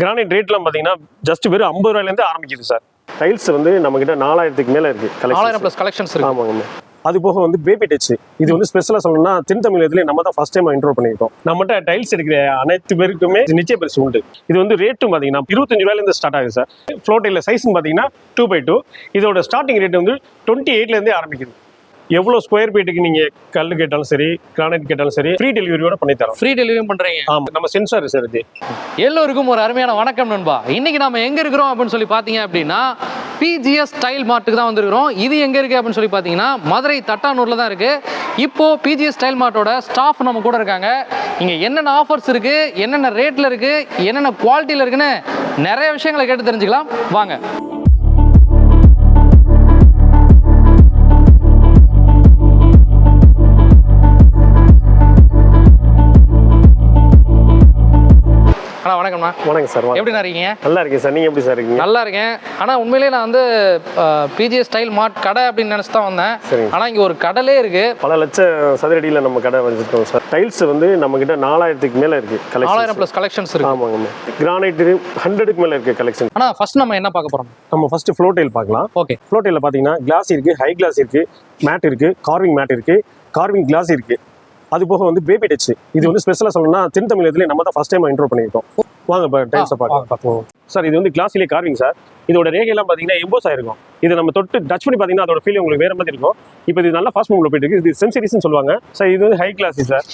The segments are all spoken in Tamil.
கிரானைட் ரேட்லாம் பார்த்தீங்கன்னா ஜஸ்ட் வெறும் ஐம்பது ரூபாயிலேருந்து ஆரம்பிக்குது சார் டைல்ஸ் வந்து நம்ம கிட்ட நாலாயிரத்துக்கு மேலே இருக்கு நாலாயிரம் ப்ளஸ் கலெக்ஷன்ஸ் இருக்கு. ஆமாங்க அது போக வந்து பேபி டச் இது வந்து ஸ்பெஷலாக சொல்லணும்னா தென் தமிழகத்திலே நம்ம தான் ஃபர்ஸ்ட் டைம் இன்ட்ரோ பண்ணியிருக்கோம். நம்மகிட்ட டைல்ஸ் எடுக்கிற அனைத்து பேருக்குமே நிச்சய பரிசு உண்டு. இது வந்து ரேட்டும் பார்த்தீங்கன்னா இருபத்தஞ்சு ரூபாயிலேருந்து ஸ்டார்ட் ஆகுது சார் ஃப்ளோட்டில் சைஸ்னு பார்த்தீங்கன்னா டூ பை டூ இதோட ஸ்டார்டிங் ரேட் வந்து டுவெண்ட்டி எயிட்லேருந்தே ஆரம்பிக்குது. எவ்வளோ ஸ்கொயர் ஃபீட்டுக்கு நீங்கள் கல் கேட்டாலும் சரி கிரானைட் கேட்டாலும் சரி ஃப்ரீ டெலிவரியோட பண்ணி தரோம். ஃப்ரீ டெலிவரி பண்றீங்க. ஆமாம் நம்ம சென்சார் சார் இது. எல்லோருக்கும் ஒரு அருமையான வணக்கம் நண்பா. இன்னைக்கு நாம எங்க இருக்கிறோம் அப்படின்னு சொல்லி பாத்தீங்க அப்படின்னா பிஜிஎஸ் ஸ்டைல் மார்ட்டுக்கு தான் வந்திருக்கிறோம். இது எங்க இருக்கு அப்படின்னு சொல்லி பாத்தீங்கன்னா மதுரை தட்டானூர்ல தான் இருக்கு. இப்போ பிஜிஎஸ் ஸ்டைல் மார்ட்டோட ஸ்டாஃப் நம்ம கூட இருக்காங்க. இங்க என்னென்ன ஆஃபர்ஸ் இருக்கு என்னென்ன ரேட்ல இருக்கு என்னென்ன குவாலிட்டியில இருக்குன்னு நிறைய விஷயங்களை கேட்டு தெரிஞ்சுக்கலாம். வாங்க. அண்ணா வணக்கம்ண்ணா வணக்கம் சார். எப்படிண்ணா இருக்கீங்க நல்லா இருக்கேன் சார். நீங்கள் எப்படி சார் இருக்கீங்க? நல்லா இருக்கேன். ஆனால் உண்மையிலேயே நான் வந்து பிஜிஎஸ் ஸ்டைல் மார்ட் கடை அப்படின்னு நினச்சி தான் வந்தேன். ஆனால் இங்கே ஒரு கடலே இருக்கு. பல லட்சம் சதுரடியில் நம்ம கடை வச்சுருக்கோம் சார். டைல்ஸ் வந்து நம்ம கிட்ட நாலாயிரத்துக்கு மேலே இருக்கு நாலாயிரம் ப்ளஸ் கலெக்ஷன்ஸ் இருக்கு. ஆமாங்க கிரானைட் ஹண்ட்ரடுக்கு மேலே இருக்கு கலெக்ஷன் ஆனால் ஃபர்ஸ்ட் நம்ம என்ன பார்க்க போகிறோம் நம்ம ஃபர்ஸ்ட் ஃப்ளோ டைல் பார்க்கலாம். ஓகே ஃப்ளோ டைலில் பார்த்தீங்கன்னா கிளாஸ் இருக்கு ஹை கிளாஸ் இருக்கு மேட் இருக்கு கார்விங் மேட் இருக்கு கார்விங் கிளாஸ் இருக்கு. அது போக வந்து பேபி டச் இது வந்து ஸ்பெஷலாக சொல்லணும்னா தென் தமிழகத்திலே நம்ம தான் ஃபர்ஸ்ட் டைம் இன்ட்ரோ பண்ணியிருக்கோம். வாங்க டைல்ஸை பார்க்கலாம். சார் இது வந்து கிளாஸ்லேயே கார்விங் சார் இதோட ரேகையெல்லாம் பார்த்தீங்கன்னா எம்போஸ் ஆயிருக்கும். இது நம்ம தொட்டு டச் பண்ணி பார்த்தீங்கன்னா அதோட ஃபீல் உங்களுக்கு வேற மாதிரி இருக்கும். இப்போ இது நல்லா ஃபாஸ்ட் மூவ்ல போயிட்டு இருக்கு. இது சென்சரிஸ்னு சொல்லுவாங்க. சார் இது வந்து ஹை கிளாஸ் சார்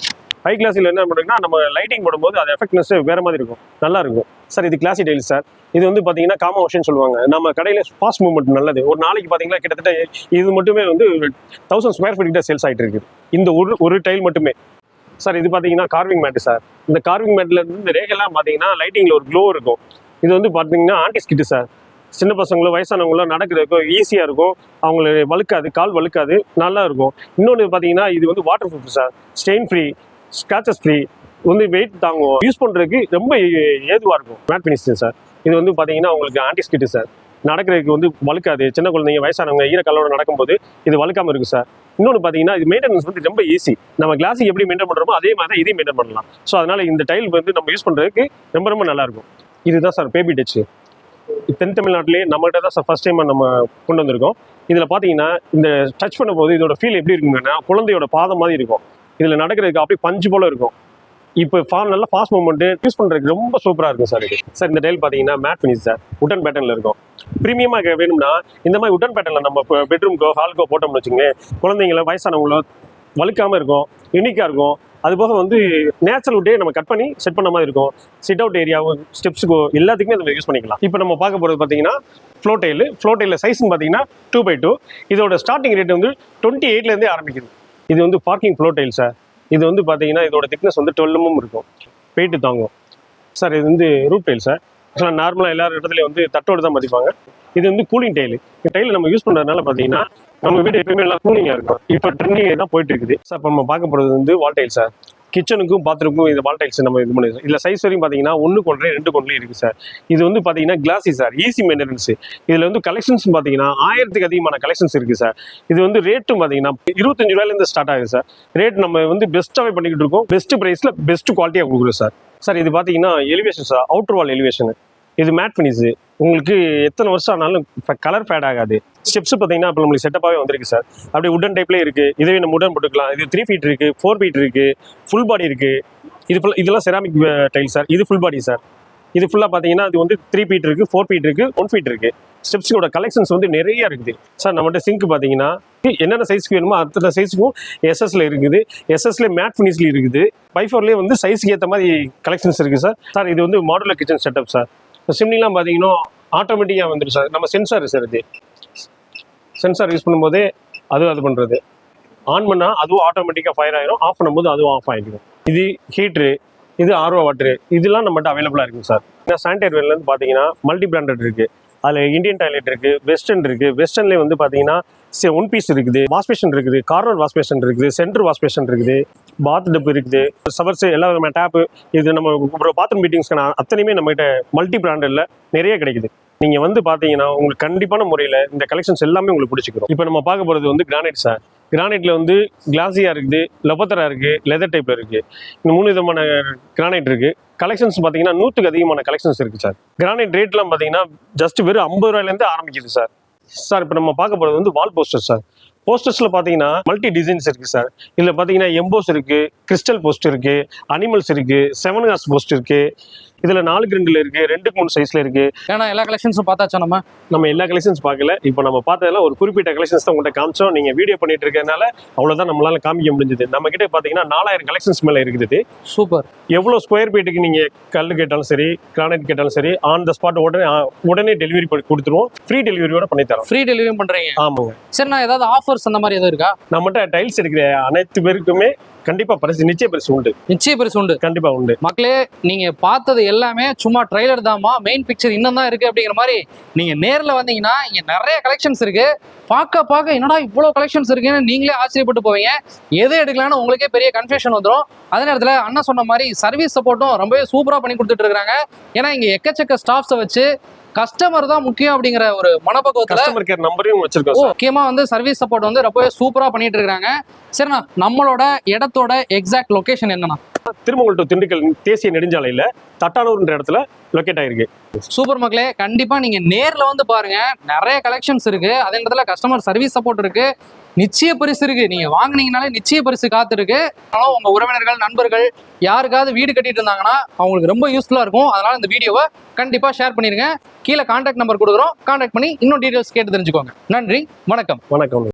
ஹை கிளாஸில் என்ன பண்ணுறீங்கன்னா நம்ம லைட்டிங் போடும்போது அது எஃபெக்ட்னஸ் வேற மாதிரி இருக்கும். நல்லா இருக்கும். சார் இது கிளாசி டைல்ஸ் சார் இது வந்து பார்த்தீங்கன்னா காம ஓஷன் சொல்லுவாங்க. நம்ம கடையில் ஃபாஸ்ட் மூவ்மெண்ட் நல்லது. ஒரு நாளைக்கு பார்த்தீங்கன்னா கிட்டத்தட்ட இது மட்டுமே வந்து தௌசண்ட் ஸ்கொயர் ஃபீட் கிட்ட சேல்ஸ் ஆகிட்டு இருக்குது இந்த ஒரு ஒரு டைல் மட்டுமே. சார் இது பார்த்தீங்கன்னா கார்விங் மேட்டு சார். இந்த கார்விங் மேட்ல இருந்து இந்த ரேகெல்லாம் பார்த்தீங்கன்னா லைட்டிங்கில் ஒரு க்ளோ இருக்கும். இது வந்து பார்த்தீங்கன்னா ஆன்டிஸ் கிட்டு சார். சின்ன பசங்களும் வயசானவங்களும் நடக்கிறதுக்கும் ஈஸியாக இருக்கும். அவங்களுக்கு வழுக்காது கால் வழுக்காது நல்லா இருக்கும். இன்னொன்று பார்த்தீங்கன்னா இது வந்து waterproof sir. Stain free scratches free வந்து வெயிட் தாங்கும் யூஸ் பண்ணுறதுக்கு ரொம்ப ஏதுவாக இருக்கும். Matt finishing sir. இது வந்து பார்த்தீங்கன்னா உங்களுக்கு ஆன்டிஸ் கிட்டு சார். நடக்கிறதுக்கு வந்து வழுக்காது. சின்ன குழந்தைங்க வயசானவங்க ஈரக்கல்லோட நடக்கும்போது இது வலுக்காமல் இருக்கும் சார். இன்னொன்று பார்த்தீங்கன்னா இது மெயின்டெனன்ஸ் வந்து ரொம்ப ஈஸி நம்ம கிளாஸுக்கு எப்படி மெயின்டைன் பண்ணுறோமோ அதே மாதிரி தான் இதையும் மெயின்டைன் பண்ணலாம். ஸோ அதனால் இந்த டைல் வந்து நம்ம யூஸ் பண்ணுறதுக்கு ரொம்ப ரொம்ப நல்லா இருக்கும். இதுதான் சார் பேபி டச்சு தென் தமிழ்நாட்டிலே நம்மகிட்ட தான் சார் ஃபர்ஸ்ட் டைம் நம்ம கொண்டு வந்திருக்கோம். இதில் பார்த்தீங்கன்னா இந்த டச் பண்ணும்போது இதோட ஃபீல் எப்படி இருக்குங்கன்னா குழந்தையோட பாதம் மாதிரி இருக்கும். இதில் நடக்கிறதுக்கு அப்படியே பஞ்சு போல இருக்கும். இப்போ ஃபா நல்ல ஃபாஸ்ட் மூவ்மெண்ட் யூஸ் பண்ணுறதுக்கு ரொம்ப சூப்பராக இருக்கும் சார் இது. சார் இந்த டைல் பார்த்தீங்கன்னா மேட் ஃபினிஷ் சார் உட்டன் பேட்டர்னில் இருக்கும். ப்ரீமியமாக வேணும்னா இந்த மாதிரி உடன் பேட்டர்னில் நம்ம பெட்ரூம்க்கோ ஹாலுக்கோ போட்டோம்னு வச்சுங்க குழந்தைங்கள வயசானவங்களோ வழுக்காமல் இருக்கும் யூனிக்காக இருக்கும். அதுபோக வந்து நேச்சுரல் உட்டே நம்ம கட் பண்ணி செட் பண்ண மாதிரி இருக்கும். சிட் அவுட் ஏரியாவும் ஸ்டெப்ஸுக்கோ எல்லாத்துக்குமே நம்ம யூஸ் பண்ணிக்கலாம். இப்போ நம்ம பார்க்க போகிறது பார்த்தீங்கன்னா ஃப்ளோ டெயில் ஃப்ளோ டைலில் சைஸ்னு பார்த்தீங்கன்னா டூ பை டூ இதோட ஸ்டார்டிங் ரேட் வந்து டுவெண்ட்டி எயிட்லேருந்தே ஆரம்பிக்குது. இது வந்து பார்க்கிங் ஃப்ளோ டைல் சார் இது வந்து பார்த்தீங்கன்னா இதோட திக்னஸ் வந்து டுவெல்லும் இருக்கும். வெயிட் தாங்கும். சார் இது வந்து ரூட் டெயில் சார் ஆக்சுவலாக நார்மலாக எல்லா இடத்துலையும் வந்து தட்டோடு தான் மதிப்பாங்க. இது வந்து கூலிங் டைல் இந்த டைல் நம்ம யூஸ் பண்ணுறதுனால பார்த்தீங்கன்னா நம்ம வீடு எப்பயுமே நல்லா கூலிங்காக இருக்கும். இப்போ ட்ரெண்டிங் தான் போயிட்டு இருக்குது சார் இப்போ நம்ம பார்க்க போகிறது வந்து வால் டைல் சார் கிச்சனுக்கும் பாத்ரூமுக்கும் இந்த வால் டைல்ஸ் நம்ம இது பண்ணிடுறோம் இதில் சைஸ் வரையும் பார்த்தீங்கன்னா ஒன்று கொண்டே ரெண்டு கொண்டே இருக்குது சார் இது வந்து பார்த்தீங்கன்னா கிளாஸி சார் ஈஸி மெயின்டெனன்ஸ் இதில் வந்து கலெக்ஷன்ஸ் பார்த்தீங்கன்னா ஆயிரத்துக்கு அதிகமான கலெக்ஷன்ஸ் இருக்குது சார் இது வந்து ரேட்டும் பார்த்தீங்கன்னா இருபத்தஞ்சு ரூபாயிலேருந்து ஸ்டார்ட் ஆகுது சார் ரேட் நம்ம வந்து பெஸ்ட்டாகவே பண்ணிக்கிட்டு இருக்கோம். பெஸ்ட் ப்ரைஸில் பெஸ்ட் குவாலிட்டியாக கொடுக்குறோம் சார் சார் இது பார்த்தீங்கன்னா elevation sir outer wall elevation இது மேட் ஃபினிஷு உங்களுக்கு எத்தனை வருஷம் ஆனாலும் கலர் ஃபேட் ஆகாது. ஸ்டெப்ஸ் பார்த்தீங்கன்னா இப்போ நம்மளுக்கு செட்டப்பாகவே வந்திருக்கு சார் அப்படியே உடன் டைப்லேயே இருக்குது இதுவே நம்ம உடன் போட்டுக்கலாம். இது த்ரீ ஃபீட் இருக்குது ஃபோர் ஃபீட் இருக்குது ஃபுல் பாடி இருக்குது இது ஃபுல் இதெல்லாம் செராமிக் டைல் சார் இது ஃபுல் பாடி சார் இது ஃபுல்லாக பார்த்தீங்கன்னா அது வந்து த்ரீ ஃபீட் இருக்குது ஃபோர் ஃபீட் இருக்குது ஒன் ஃபீட் இருக்குது ஸ்டெப்ஸோட கலெக்ஷன்ஸ் வந்து நிறைய இருக்குது. சார் நம்மகிட்ட சிங்க் பார்த்தீங்கன்னா என்னென்ன சைஸ்க்கு வேணுமோ அத்தனை சைஸுக்கும் எஸ்எஸ்ல இருக்குது. எஸ்எஸ்ல மேட் ஃபினிஷ்ல இருக்குது. பைஃபோர்லேயே வந்து சைஸ்க்கு ஏற்ற மாதிரி கலெக்ஷன்ஸ் இருக்குது சார் சார் இது வந்து மாடுலர் கிச்சன் செட்டப் சார் இப்போ சிம்னிலாம் பார்த்தீங்கன்னா ஆட்டோமேட்டிக்காக வந்துடும் சார் நம்ம சென்சார் சார் இது. சென்சார் யூஸ் பண்ணும்போதே அது அது பண்ணுறது ஆன் பண்ணால் அதுவும் ஆட்டோமேட்டிக்காக ஃபயர் ஆயிரும். ஆஃப் பண்ணும்போது அதுவும் ஆஃப் ஆகிடும் இது ஹீட்ரு இது ஆர்ஓ வாட்டரு இதெல்லாம் நம்மகிட்ட அவைலபிளாக இருக்குங்க சார் ஏன்னா சானிடரி வேர்லேருந்து பார்த்தீங்கன்னா மல்டி பிராண்டட் இருக்குது அதில் இந்தியன் டாய்லெட் இருக்குது வெஸ்டர்ன் இருக்குது வெஸ்டர்ன்லேயே வந்து பார்த்தீங்கன்னா ஒன் பீஸ் இருக்குது. வாஷ்பேஷன் இருக்குது கார்னர் வாஷ்பேஷன் இருக்குது சென்டர் வாஷ்பேஷன் இருக்குது பாத் டப் இருக்குது சவர்ஸ் எல்லா விதமான டேப்பு இது நம்ம பாத்ரூம் மீட்டிங்ஸ்க்கான அத்தனையுமே நம்மகிட்ட மல்டி பிராண்டட்ல நிறைய கிடைக்குது. நீங்கள் வந்து பார்த்தீங்கன்னா உங்களுக்கு கண்டிப்பான முறையில் இந்த கலெக்ஷன்ஸ் எல்லாமே உங்களுக்கு பிடிச்சிக்கிறோம் இப்போ நம்ம பார்க்க போகிறது வந்து கிரானைட் சார் கிரானைட்டில் வந்து கிளாசியாக இருக்குது லொபத்தரா இருக்குது லெதர் டைப்பில் இருக்குது இந்த மூணு விதமான கிரானைட் இருக்குது கலெக்ஷன்ஸ் பார்த்தீங்கன்னா நூற்றுக்கு அதிகமான கலெக்ஷன்ஸ் இருக்குது சார் கிரானைட் ரேட்லாம் பார்த்தீங்கன்னா ஜஸ்ட் வெறும் ஐம்பது ரூபாயிலேருந்து ஆரம்பிக்குது சார் சார் இப்போ நம்ம பார்க்க போகிறது வந்து வால் போஸ்டர் சார் போஸ்டர்ஸில் பார்த்தீங்கன்னா மல்டி டிசைன்ஸ் இருக்குது சார் இதில் பார்த்தீங்கன்னா எம்போஸ் இருக்குது கிறிஸ்டல் போஸ்ட் இருக்குது அனிமல்ஸ் இருக்குது செவன் ஹார்ஸ் போஸ்ட் இருக்குது இதில் நாலுக்கு ரெண்டில் இருக்குது ரெண்டுக்கு மூணு சைஸில் இருக்குது ஏன்னா எல்லா கலெக்ஷன்ஸும் பார்த்தாச்சா நம்ம? நம்ம எல்லா கலெக்ஷன்ஸ் பார்க்கல. இப்போ நம்ம பார்த்ததுல ஒரு குறிப்பிட்ட கலெக்ஷன்ஸ் தான் உங்கள்கிட்ட காமிச்சோம். நீங்கள் வீடியோ பண்ணிட்டு இருக்கறனால அவ்வளோதான் நம்மளால காமிக்க முடிஞ்சது. நம்ம கிட்ட பார்த்தீங்கன்னா நாலாயிரம் கலெக்ஷன்ஸ் மேலே இருக்குது சூப்பர். எவ்வளோ ஸ்கொயர் ஃபீட்டுக்கு நீங்கள் கல் கேட்டாலும் சரி கிரானைட் கேட்டாலும் சரி ஆன் த ஸ்பாட் உடனே உடனே டெலிவரி பண்ணி கொடுத்துருவோம். ஃப்ரீ டெலிவரியோட பண்ணி தரோம். ஃப்ரீ டெலிவரியும் பண்றீங்க. ஆமாங்க. சரி நான் ஏதாவது ஆஃபர்ஸ் அந்த மாதிரி எதுவும் இருக்கா? நம்மகிட்ட டைல்ஸ் எடுக்கிற அனைத்து பேருக்குமே கண்டிப்பாக பரிசு நிச்சய பரிசு உண்டு. நிச்சய பரிசு உண்டு. கண்டிப்பாக உண்டு. மக்களே நீங்க பார்த்தது எல்லாமே சும்மா ட்ரைலர் தாமா மெயின் பிக்சர் இன்னும் தான் இருக்கு அப்படிங்கிற மாதிரி நீங்க நேர்ல வந்தீங்கன்னா இங்க நிறைய கலெக்ஷன்ஸ் இருக்கு. பார்க்க பார்க்க என்னடா இவ்வளோ கலெக்ஷன்ஸ் இருக்குன்னு நீங்களே ஆச்சரியப்பட்டு போவீங்க. எது எடுக்கலாம்னு உங்களுக்கே பெரிய கன்ஃபியூஷன் வந்துடும் அதே நேரத்தில் அண்ணா சொன்ன மாதிரி சர்வீஸ் சப்போர்ட்டும் ரொம்பவே சூப்பராக பண்ணி கொடுத்துட்டு இருக்காங்க ஏன்னா இங்க எக்கச்சக்க ஸ்டாஃப்ஸை வச்சு கஸ்டமர் தான் முக்கியம் அப்படிங்கிற ஒரு மனப்பக்குவத்தில் கஸ்டமர் கேர் நம்பரையும் வச்சிருக்கோம் ஓ சார். முக்கியமா வந்து சர்வீஸ் சப்போர்ட் வந்து ரொம்பவே சூப்பரா பண்ணிட்டு இருக்காங்க. சரிண்ணா நம்மளோட இடத்தோட எக்ஸாக்ட் லொகேஷன் என்னண்ணா? திருமங்கல் டு திண்டுக்கல் தேசிய நெடுஞ்சாலையில் தட்டானூர்ன்ற இடத்துல லொக்கேட் ஆயிருக்கு. சூப்பர் மக்களே கண்டிப்பா நீங்க நேர்ல வந்து பாருங்க. நிறைய கலெக்ஷன்ஸ் இருக்கு. அதே நேரத்துல கஸ்டமர் சர்வீஸ் சப்போர்ட் இருக்கு. நிச்சய பரிசு இருக்கு. நீங்க வாங்கினீங்கனாலே நிச்சய பரிசு காத்து இருக்கு அதனால உங்க உறவினர்கள் நண்பர்கள் யாருக்காவது வீடு கட்டிட்டு இருந்தாங்கன்னா அவங்களுக்கு ரொம்ப யூஸ்ஃபுல்லா இருக்கும். அதனால இந்த வீடியோவை கண்டிப்பா ஷேர் பண்ணிருங்க. கீழே கான்டாக்ட் நம்பர் கொடுக்குறோம். கான்டாக்ட் பண்ணி இன்னும் டீடைல்ஸ் கேட்டு தெரிஞ்சுக்கோங்க. நன்றி. வணக்கம். வணக்கம்.